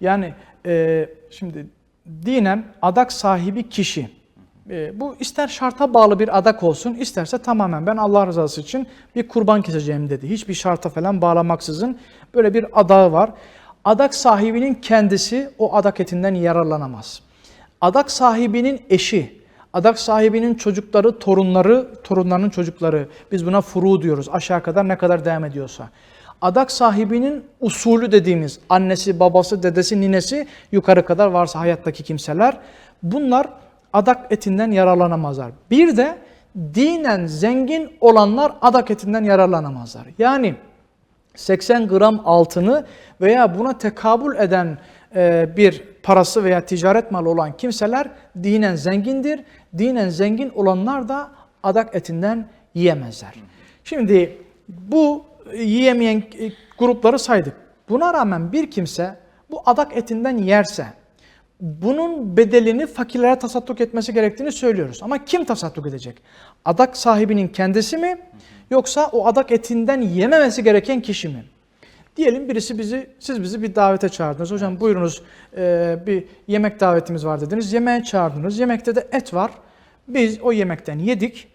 Yani e, şimdi dinen adak sahibi kişi e, bu ister şarta bağlı bir adak olsun isterse tamamen ben Allah rızası için bir kurban keseceğim dedi. Hiçbir şarta falan bağlamaksızın böyle bir adağı var. Adak sahibinin kendisi o adak etinden yararlanamaz. Adak sahibinin eşi, adak sahibinin çocukları, torunları, torunlarının çocukları biz buna furu diyoruz aşağı kadar ne kadar devam ediyorsa. Adak sahibinin usulü dediğimiz annesi, babası, dedesi, ninesi yukarı kadar varsa hayattaki kimseler bunlar adak etinden yararlanamazlar. Bir de dinen zengin olanlar adak etinden yararlanamazlar. Yani 80 gram altını veya buna tekabül eden e, bir parası veya ticaret malı olan kimseler dinen zengindir. Dinen zengin olanlar da adak etinden yiyemezler. Şimdi bu yiyemeyen e, grupları saydık. Buna rağmen bir kimse bu adak etinden yerse bunun bedelini fakirlere tasadduk etmesi gerektiğini söylüyoruz. Ama kim tasadduk edecek? Adak sahibinin kendisi mi yoksa o adak etinden yememesi gereken kişi mi? Diyelim birisi bizi, siz bizi bir davete çağırdınız. Hocam buyurunuz e, bir yemek davetimiz var dediniz. Yemeğe çağırdınız. Yemekte de et var. Biz o yemekten yedik.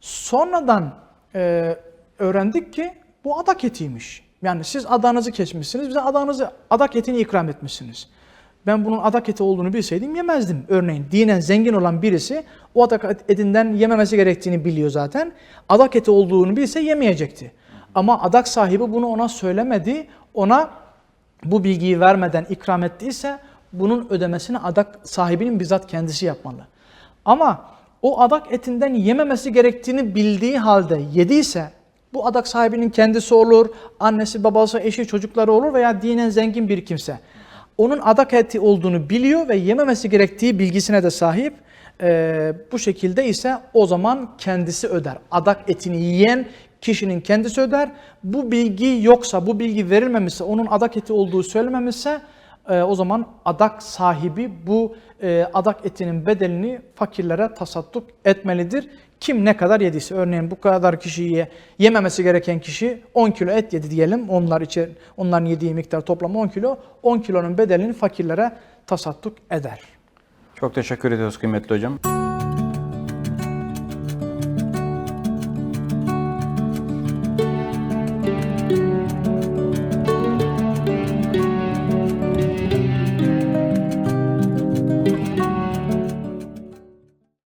Sonradan e, öğrendik ki bu adak etiymiş. Yani siz adağınızı kesmişsiniz, bize adağınızı, adak etini ikram etmişsiniz. Ben bunun adak eti olduğunu bilseydim yemezdim. Örneğin dinen zengin olan birisi o adak etinden yememesi gerektiğini biliyor zaten. Adak eti olduğunu bilse yemeyecekti. Ama adak sahibi bunu ona söylemedi. Ona bu bilgiyi vermeden ikram ettiyse bunun ödemesini adak sahibinin bizzat kendisi yapmalı. Ama o adak etinden yememesi gerektiğini bildiği halde yediyse bu adak sahibinin kendisi olur, annesi, babası, eşi, çocukları olur veya dinen zengin bir kimse. Onun adak eti olduğunu biliyor ve yememesi gerektiği bilgisine de sahip. Ee, bu şekilde ise o zaman kendisi öder. Adak etini yiyen kişinin kendisi öder. Bu bilgi yoksa, bu bilgi verilmemişse, onun adak eti olduğu söylememişse e, o zaman adak sahibi bu e, adak etinin bedelini fakirlere tasadduk etmelidir. Kim ne kadar yediyse örneğin bu kadar kişiyi yememesi gereken kişi 10 kilo et yedi diyelim. Onlar için onların yediği miktar toplam 10 kilo. 10 kilonun bedelini fakirlere tasadduk eder. Çok teşekkür ediyoruz kıymetli hocam.